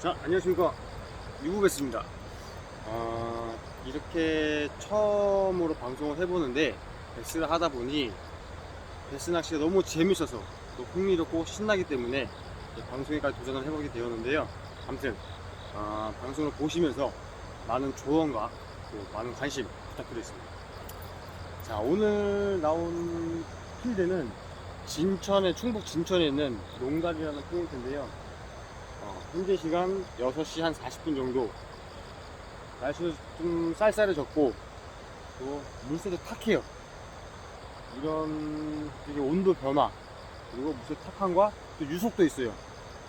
자, 안녕하십니까. 유부베스입니다. 어, 이렇게 처음으로 방송을 해보는데, 베스를 하다 보니, 베스 낚시가 너무 재밌어서, 또 흥미롭고 신나기 때문에, 방송에까지 도전을 해보게 되었는데요. 아무튼, 어, 방송을 보시면서 많은 조언과 또 많은 관심 부탁드리겠습니다. 자, 오늘 나온 필드는 진천의, 충북 진천에 있는 농달이라는 포인트인데요. 어, 현재 시간 6시 한 40분 정도. 날씨도 좀 쌀쌀해졌고 또 물새도 탁해요. 이런 되게 온도 변화 그리고 물새 탁함과 또 유속도 있어요.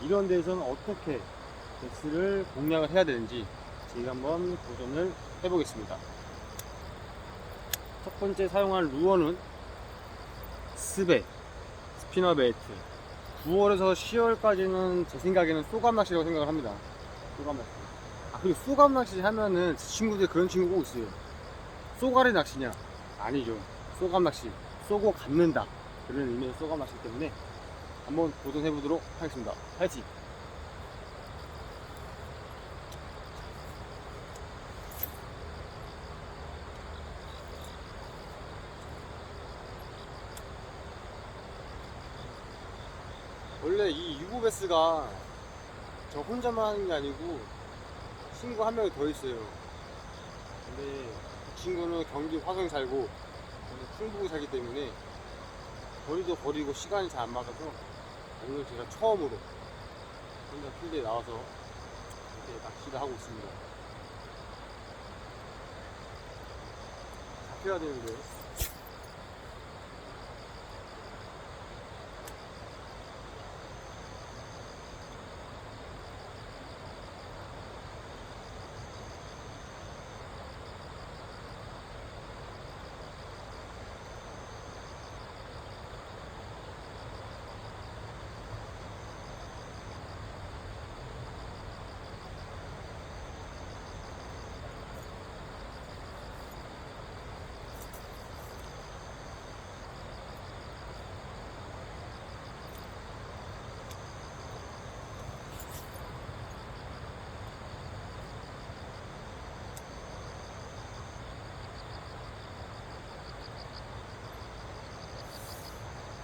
이런 데에서는 어떻게 베스를 공략을 해야 되는지 제가 한번 도전을 해보겠습니다. 첫 번째 사용할 루어는 스베 스피너 베이트 9월에서 10월까지는 제 생각에는 쏘감 낚시라고 생각을 합니다. 쏘감 낚시. 아, 그리고 쏘감 낚시 하면은 친구들 그런 친구 꼭 있어요. 쏘가리 낚시냐? 아니죠. 쏘감 낚시. 쏘고 갖는다. 그런 의미의 쏘감 낚시 때문에 한번 도전해 보도록 하겠습니다. 파이팅! 원래 이 유고베스가 저 혼자만 하는 게 아니고 친구 한 명이 더 있어요. 근데 그 친구는 경기 화성 살고 충북에 살기 때문에 거리도 거리고 시간이 잘 안 맞아서 오늘 제가 처음으로 혼자 필드에 나와서 이렇게 낚시를 하고 있습니다. 잡혀야 되는데.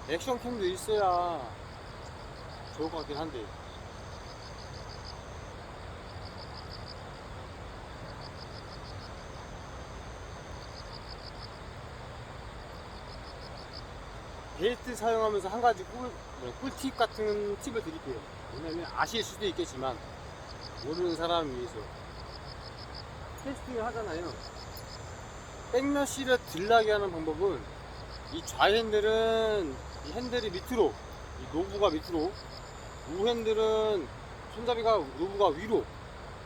액션 캠도 있어야 좋을 것 같긴 한데. 벨트 사용하면서 한 가지 꿀, 뭐야, 꿀팁 같은 팁을 드릴게요. 왜냐면 아실 수도 있겠지만 모르는 사람을 위해서. 테스팅을 하잖아요. 백며시를 들나게 하는 방법은 이 좌핸들은 이 핸들이 밑으로 이 노브가 밑으로. 우핸들은 손잡이가 노브가 위로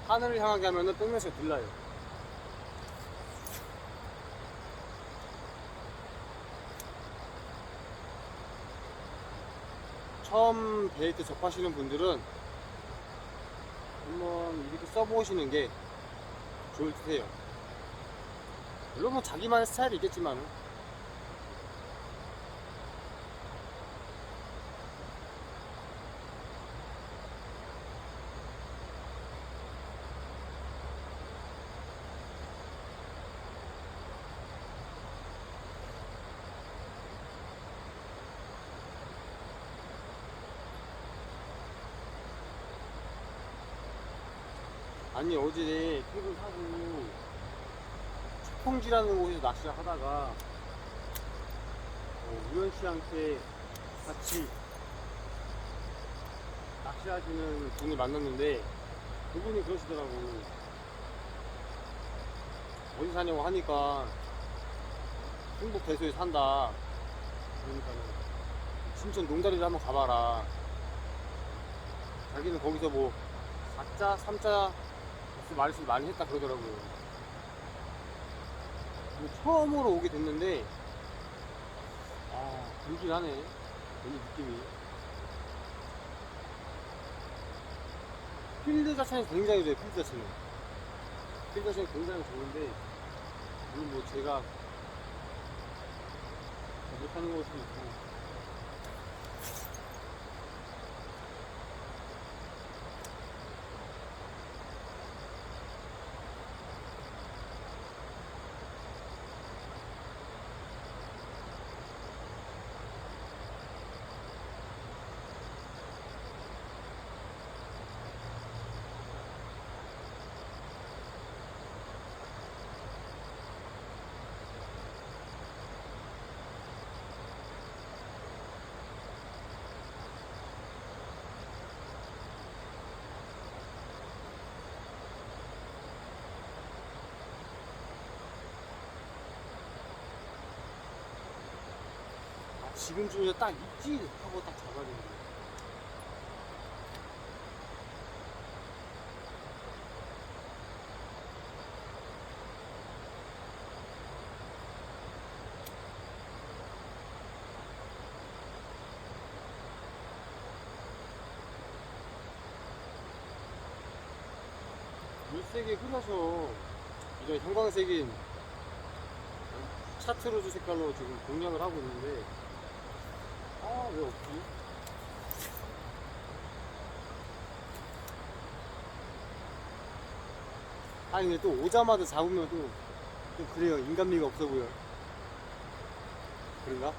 하늘을 향하게 하면은 백면시가 들라요. 처음 베이트 접하시는 분들은 한번 이렇게 써보시는 게 좋을 듯 해요. 물론 뭐 자기만의 스타일이 있겠지만 아니 어제 퇴근 하고 초풍지라는 곳에서 낚시를 하다가 어, 우연 씨한테 같이 낚시하시는 분을 만났는데 그분이 그러시더라고. 어디 사냐고 하니까 충북 대소에 산다. 그러니까는 신천 농다리를 한번 가봐라. 자기는 거기서 뭐 4자, 3자 말씀 많이 했다 그러더라고요. 처음으로 오게 됐는데, 아, 들긴 하네. 왠지 느낌이. 필드 자체는 굉장히 좋아요, 필드 자체는. 필드 자체는 굉장히 좋은데, 물론 뭐 제가 못하는 것도 있고, 지금쯤이면 딱 있지 하고 딱 잡아주는데. 물색이 흐려서 이런 형광색인 차트로즈 색깔로 지금 공략을 하고 있는데 아 왜 없지? 아니 근데 또 오자마자 잡으면 또 좀 그래요 인간미가 없어 보여 그런가?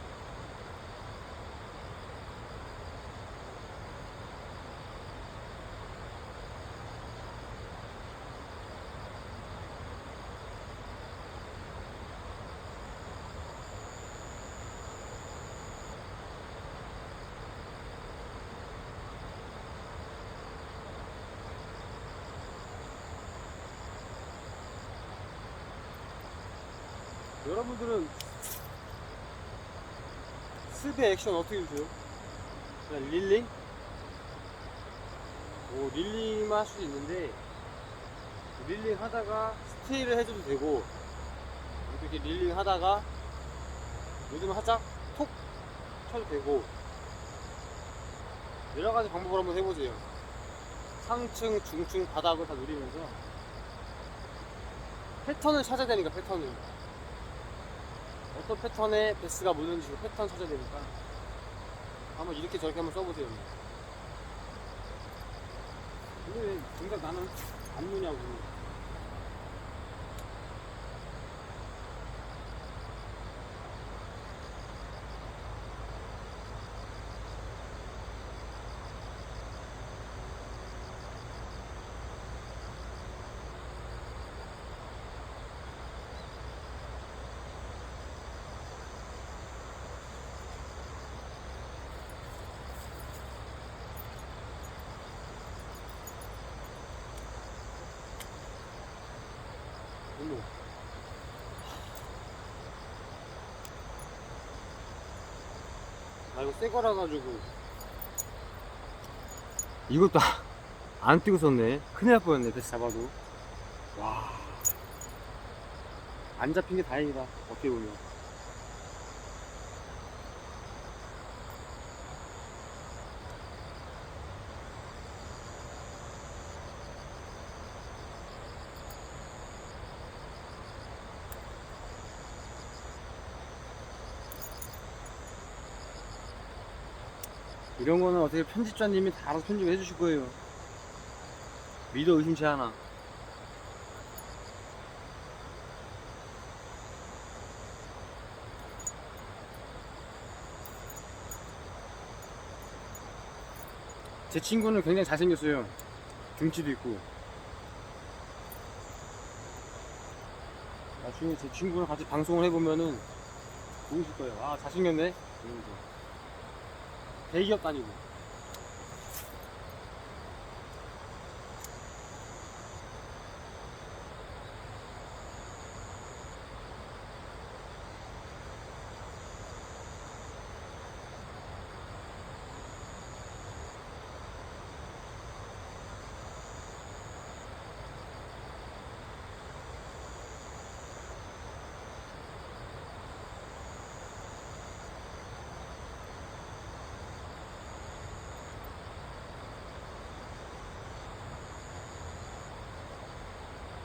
여러분들은 스베 액션 어떻게 주세요? 그냥 릴링? 오 릴링만 할 수도 있는데 릴링 하다가 스테이를 해줘도 되고 이렇게 릴링 하다가 요즘 하자 톡 쳐도 되고 여러 가지 방법을 한번 해보세요 상층, 중층, 바닥을 다 누리면서 패턴을 찾아야 되니까 패턴을 어떤 패턴에 베스가 무는지 그 패턴 찾아야 되니까 한번 이렇게 저렇게 한번 써보세요. 근데 왜 정작 나는 안 무냐고. 어머. 아 이거 새 거라 가지고. 이것도 안 뛰고 썼네. 큰일 날 뻔했네 베스 잡아도. 와 안 잡힌 게 다행이다 어떻게 보면 이런 거는 어떻게 편집자님이 다 알아서 편집해 주실 거예요. 믿어 의심치 않아. 제 친구는 굉장히 잘생겼어요. 등치도 있고. 나중에 제 친구랑 같이 방송을 해보면은 보이실 거예요. 아, 잘생겼네? 이러면서. 대기업 다니고.